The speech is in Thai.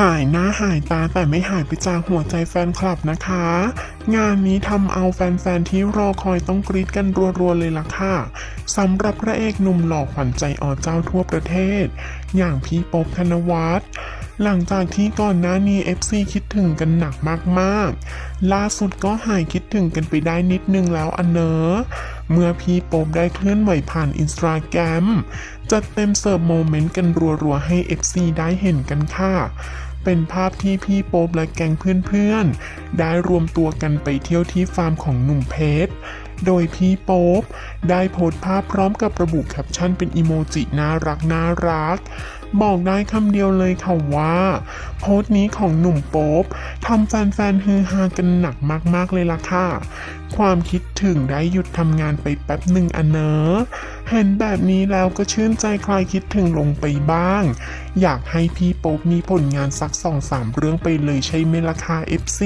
หายหน้าหายตาแต่ไม่หายไปจากหัวใจแฟนคลับนะคะ งานนี้ทำเอาแฟนๆที่รอคอยต้องกรีดกันรัวๆเลยล่ะค่ะสำหรับพระเอกหนุ่มหล่อขวัญใจอเจ้าทั่วประเทศ อย่างพี่ป๊อบธนวัฒน์หลังจากที่ก่อนหน้านี้ FC คิดถึงกันหนักมากๆ ล่าสุดก็หายคิดถึงกันไปได้นิดนึงแล้วอันเนอเมื่อพี่โป๊บได้เคลื่อนไหวผ่านอินสตาแกรมจัดเต็มเสิร์ฟโมเมนต์กันรัวๆให้ FC ได้เห็นกันค่ะ เป็นภาพที่พี่โป๊บและแก๊งเพื่อนๆ ได้รวมตัวกันไปเที่ยวที่ฟาร์มของหนุ่มเพชร โดยพี่โป๊บได้โพสต์ภาพพร้อมกับระบุแคปชั่นเป็นอีโมจิน่ารักน่ารัก บอกได้คำเดียวเลยค่ะว่า โพสต์นี้ของหนุ่มโป๊บทำแฟนๆฮือฮากันหนักมากๆเลยล่ะค่ะ ความคิดถึงได้หยุดทำงานไปแป๊บหนึ่งอันเนอะเห็นแบบนี้แล้วก็ชื่นใจคลายคิดถึงลงไปบ้าง อยากให้พี่โป๊บมีผลงานสักสองสามเรื่องไปเลยใช่ไหมล่ะคะ FC